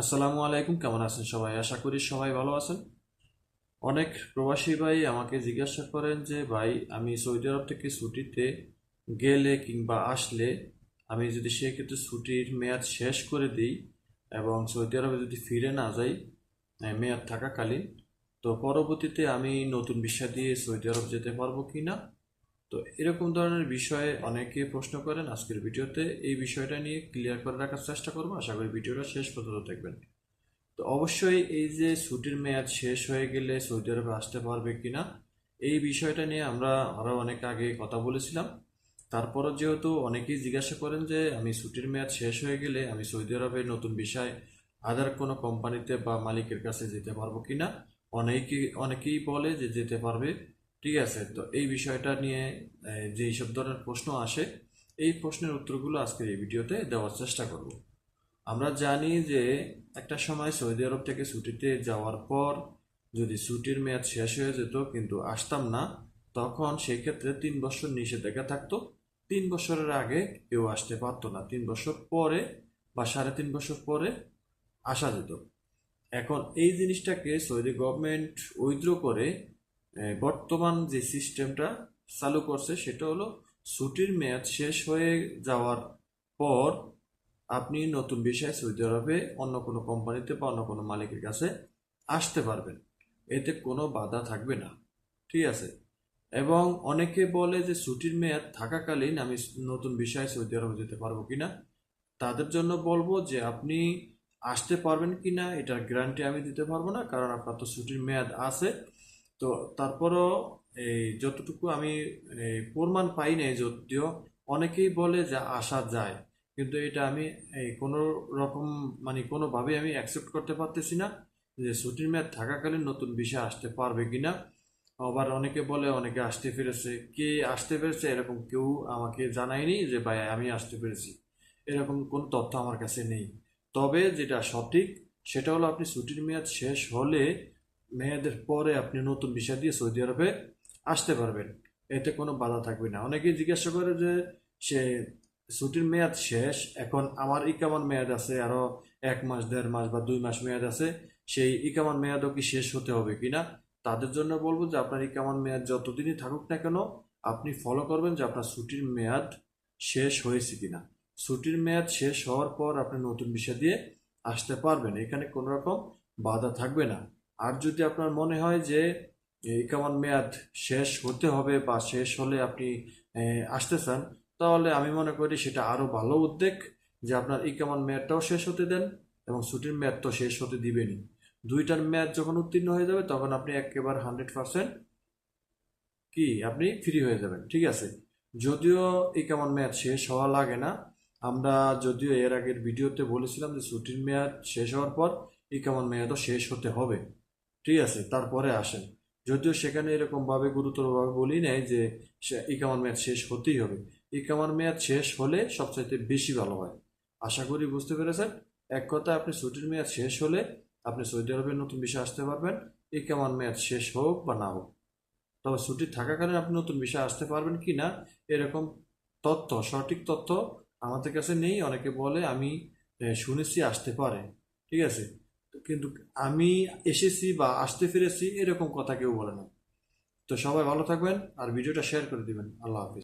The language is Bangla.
আসসালামু আলাইকুম, কেমন আছেন সবাই? আশা করি সবাই ভালো আছেন। অনেক প্রবাসী ভাই আমাকে জিজ্ঞাসা করেন যে, ভাই, আমি সৌদি আরব থেকে ছুটিতে গেলে কিংবা আসলে আমি যদি সেক্ষেত্রে ছুটির মেয়াদ শেষ করে দিই এবং সৌদি আরবে যদি ফিরে না যাই মেয়াদ থাকাকালীন, তো পরবর্তীতে আমি নতুন ভিসা দিয়ে সৌদি আরব যেতে পারব কি না তো এরকম ধরনের বিষয়ে অনেকে প্রশ্ন করেন। আজকের ভিডিওতে এই বিষয়টা নিয়ে ক্লিয়ার করে রাখার চেষ্টা করব। আশা করি ভিডিওটা শেষ পর্যন্ত দেখবেন। তো অবশ্যই এই যে ছুটির মেয়াদ শেষ হয়ে গেলে সৌদি আরবে আসতে পারবে কিনা, এই বিষয়টা নিয়ে আমরা আরও অনেক আগে কথা বলেছিলাম। তারপরও যেহেতু অনেকেই জিজ্ঞাসা করেন যে, আমি ছুটির মেয়াদ শেষ হয়ে গেলে আমি সৌদি আরবে নতুন বিষয় আদার কোনো কোম্পানিতে বা মালিকের কাছে যেতে পারব কিনা? অনেকেই অনেকেই বলে যে যেতে পারবে। ঠিক আছে তো এই বিষয়টা নিয়ে আহ, যে সব ধরনের প্রশ্ন আসে এই প্রশ্নের উত্তরগুলো আজকের এই ভিডিওতে দেওয়ার চেষ্টা করব। আমরা জানি যে একটা সময় সৌদি আরব থেকে ছুটিতে যাওয়ার পর যদি ছুটির মেয়াদ শেষ হয়ে যেত কিন্তু আসতাম না তখন সেই ক্ষেত্রে তিন বছর নিষেধাজ্ঞা থাকতো। তিন বছরের আগে কেউ আসতে পারতো না। তিন বছর পরে বা সাড়ে তিন বছর পরে আসা যেত। এখন এই জিনিসটাকে সৌদি গভর্নমেন্ট উইথড্র করে বর্তমান যে সিস্টেমটা চালু করছে সেটা হলো ছুটির মেয়াদ শেষ হয়ে যাওয়ার পর আপনি নতুন বিষয়ে সৌদি আরবে অন্য কোনো কোম্পানিতে বা অন্য কোনো মালিকের কাছে আসতে পারবেন। এতে কোনো বাধা থাকবে না। ঠিক আছে? এবং অনেকে বলে যে ছুটির মেয়াদ থাকাকালীন আমি নতুন বিষয়ে সৌদি আরবে যেতে পারব কিনা, তাদের জন্য বলব যে আপনি আসতে পারবেন কি না এটার গ্যারান্টি আমি দিতে পারব না, কারণ আপনার তো ছুটির মেয়াদ আছে। তো তারপরও এই যতটুকু আমি প্রমাণ পাই নাই যদিও, অনেকেই বলে যে আসা যায়। কিন্তু এটা আমি এই কোনো রকম মানে কোনোভাবে আমি অ্যাকসেপ্ট করতে পারতেছি না যে ছুটির মেয়াদ থাকাকালীন নতুন বিষয় আসতে পারবে কিনা। আবার অনেকে বলে, অনেকে আসতে পেরেছে। কে আসতে পেরেছে এরকম কেউ আমাকে জানায়নি যে, ভাই, আমি আসতে পেরেছি। এরকম কোন তথ্য আমার কাছে নেই। তবে যেটা সঠিক, সেটা হলো আপনি ছুটির মেয়াদ শেষ হলে মেয়াদের পরে আপনি নতুন ভিসা দিয়ে সৌদি আরবে আসতে পারবেন। এতে কোনো বাধা থাকবে না। অনেকেই জিজ্ঞাসা করে যে, সে ছুটির মেয়াদ শেষ, এখন আমার ইকামান মেয়াদ আছে, আরও এক মাস, দেড় মাস বা দুই মাস মেয়াদ আছে, সেই ইকামান মেয়াদও কি শেষ হতে হবে কিনা? তাদের জন্য বলব যে, আপনার ইকামান মেয়াদ যতদিনই থাকুক না কেন, আপনি ফলো করবেন যে, আপনার ছুটির মেয়াদ শেষ হয়েছে কিনা। ছুটির মেয়াদ শেষ হওয়ার পর আপনি নতুন বিষয় দিয়ে আসতে পারবেন। এখানে কোনো রকম বাধা থাকবে না। আর যদি আপনার মনে হয় যে ইকামান মেয়াদ শেষ হতে হবে বা শেষ হলে আপনি আসতে চান, তাহলে আমি মনে করি সেটা আরও ভালো উদ্যোগ যে আপনার ইকামান মেয়াদটাও শেষ হতে দেন এবং ছুটির মেয়াদ তো শেষ হতে দিবেনই। দুইটার মেয়াদ যখন উত্তীর্ণ হয়ে যাবে তখন আপনি একেবারে হান্ড্রেড পার্সেন্ট কি, আপনি ফ্রি হয়ে যাবেন, ঠিক আছে? যদিও ইকামান মেয়াদ শেষ হওয়া লাগে না, আমরা যদিও এর আগের ভিডিওতে বলেছিলাম যে ছুটির মেয়াদ শেষ হওয়ার পর ইকামান মেয়াদও শেষ হতে হবে। ঠিক আছে, তারপরে আসেন। যদিও সেখানে এরকম ভাবে গুরুতরভাবে বলি নাই যে ইকামান মেয়াদ শেষ হতেই হবে। ইকামার মেয়াদ শেষ হলে সবচাইতে বেশি ভালো হয়। আশা করি বুঝতে পেরেছেন? এক কথা, আপনি ছুটির মেয়াদ শেষ হলে আপনি সৌদি আরবের নতুন বিষয় আসতে পারবেন ইকামান মেয়াদ শেষ হোক বা না হোক। তবে ছুটি থাকাকালীন আপনি নতুন বিষয় আসতে পারবেন কি না, এরকম তথ্য, সঠিক তথ্য আমাদের কাছে নেই। অনেকে বলে, আমি শুনেছি আসতে পারে। ঠিক আছে? কিন্তু আমি এসেছি বা আসতে ফিরেছি এরকম কথা কেউ বলে না। তো সবাই ভালো থাকবেন আর ভিডিওটা শেয়ার করে দিবেন। আল্লাহ হাফিজ।